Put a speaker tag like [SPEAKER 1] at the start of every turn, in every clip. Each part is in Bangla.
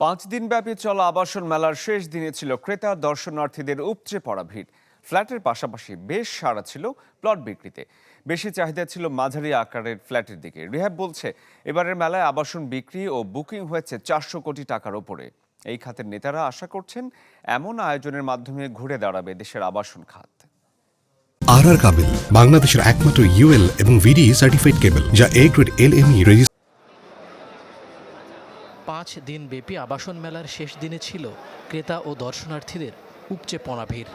[SPEAKER 1] পাঁচ দিনব্যাপী চলা আবাসন মেলার শেষ দিনে ছিল ক্রেতা, দর্শনার্থীদের উপচে পড়া ভিড়। ফ্ল্যাটের পাশাপাশি বেশ সাড়া ছিল প্লট বিক্রিতে। বেশি চাহিদা ছিল মাঝারি আকারের ফ্ল্যাটের দিকে। রিহাব বলছে, এবারের মেলায় আবাসন বিক্রি ও বুকিং হয়েছে চারশো কোটি টাকার ওপরে। এই খাতের নেতারা আশা করছেন, এমন আয়োজনের মাধ্যমে ঘুরে দাঁড়াবে দেশের আবাসন খাত।
[SPEAKER 2] আর আর কাবিল, বাংলাদেশের একমাত্র ইউএল এবং ভিডি সার্টিফাইড কেবল, যা A grade L M E
[SPEAKER 3] পাঁচ দিনব্যাপী আবাসন মেলার শেষ দিনে ছিল ক্রেতা ও দর্শনার্থীদের উপচে পড়া ভিড়।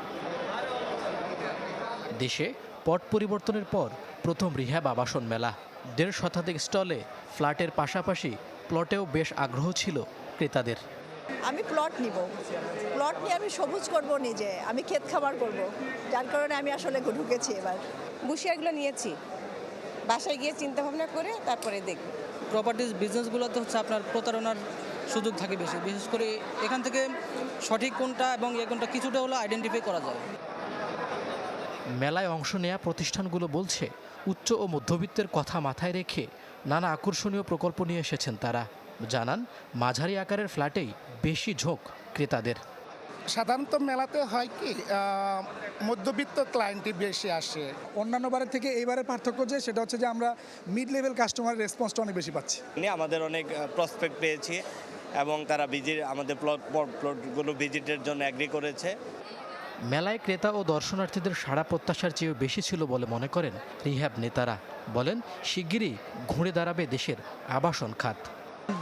[SPEAKER 3] দেশে পট পরিবর্তনের পর প্রথম রিহ্যাব আবাসন মেলা। দেড় শতাধিক স্টলে ফ্ল্যাটের পাশাপাশি প্লটেও বেশ আগ্রহ ছিল ক্রেতাদের।
[SPEAKER 4] আমি প্লট নিব। প্লট নিয়ে আমি সবুজ করব নিজে। আমি ক্ষেত খাবার করব। যার কারণে আমি আসলে ঢুকেছি এবার।
[SPEAKER 5] বুশিয়ারগুলো নিয়েছি। বাসায় গিয়ে চিন্তা ভাবনা করে তারপরে দেখব।
[SPEAKER 6] প্রপার্টিজ বিজনেসগুলোতে হচ্ছে আপনার প্রতারণার সুযোগ থাকে বেশি। বিশেষ করে এখান থেকে সঠিক কোনটা এবং এ কোনটা কিছুটা হলো আইডেন্টিফাই করা যায়।
[SPEAKER 3] মেলায় অংশ নেয়া প্রতিষ্ঠানগুলো বলছে উচ্চ ও মধ্যবিত্তের কথা মাথায় রেখে নানা আকর্ষণীয় প্রকল্প নিয়ে এসেছেন তারা। জানান মাঝারি আকারের ফ্ল্যাটেই বেশি ঝোঁক ক্রেতাদের।
[SPEAKER 7] সাধারণত মেলাতে হয় কি মধ্যবিত্ত ক্লায়েন্টই বেশি আসে।
[SPEAKER 8] অন্যান্য বারের থেকে এইবারের পার্থক্য যে সেটা হচ্ছে যে আমরা মিড লেভেল কাস্টমার রেসপন্সটা অনেক বেশি পাচ্ছি।
[SPEAKER 9] নিয়ে আমাদের অনেক প্রসপেক্ট পেয়েছি এবং তারা ভিজিট আমাদের প্লট প্লটগুলো ভিজিটের জন্য অ্যাগ্রি করেছে।
[SPEAKER 3] মেলায় ক্রেতা ও দর্শনার্থীদের সাড়া প্রত্যাশার চেয়েও বেশি ছিল বলে মনে করেন রিহ্যাব নেতারা। বলেন শিগগিরই ঘুরে দাঁড়াবে দেশের আবাসন খাত।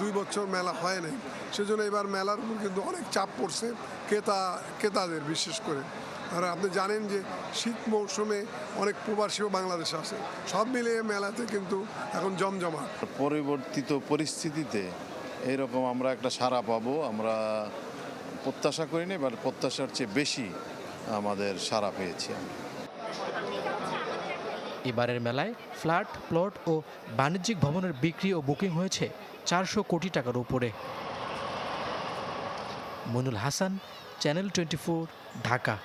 [SPEAKER 10] দুই বছর মেলা হয় নাই। সেজন্য এবার মেলার উপর কিন্তু অনেক চাপ পড়ছে ক্রেতা ক্রেতাদের বিশেষ করে। আর আপনি জানেন যে শীত মৌসুমে অনেক প্রবাসীও বাংলাদেশে আসে। সব মিলিয়ে মেলাতে কিন্তু এখন জমজমা
[SPEAKER 11] পরিবর্তিত পরিস্থিতিতে এরকম আমরা একটা সাড়া পাবো আমরা প্রত্যাশা করিনি এবার প্রত্যাশার চেয়ে বেশি আমাদের সাড়া পেয়েছি
[SPEAKER 3] এবারের মেলায় ফ্ল্যাট প্লট ও বাণিজ্যিক ভবনের বিক্রি ও বুকিং হয়েছে। চারশো কোটি টাকার উপরে। Monul Hasan channel twenty Dhaka.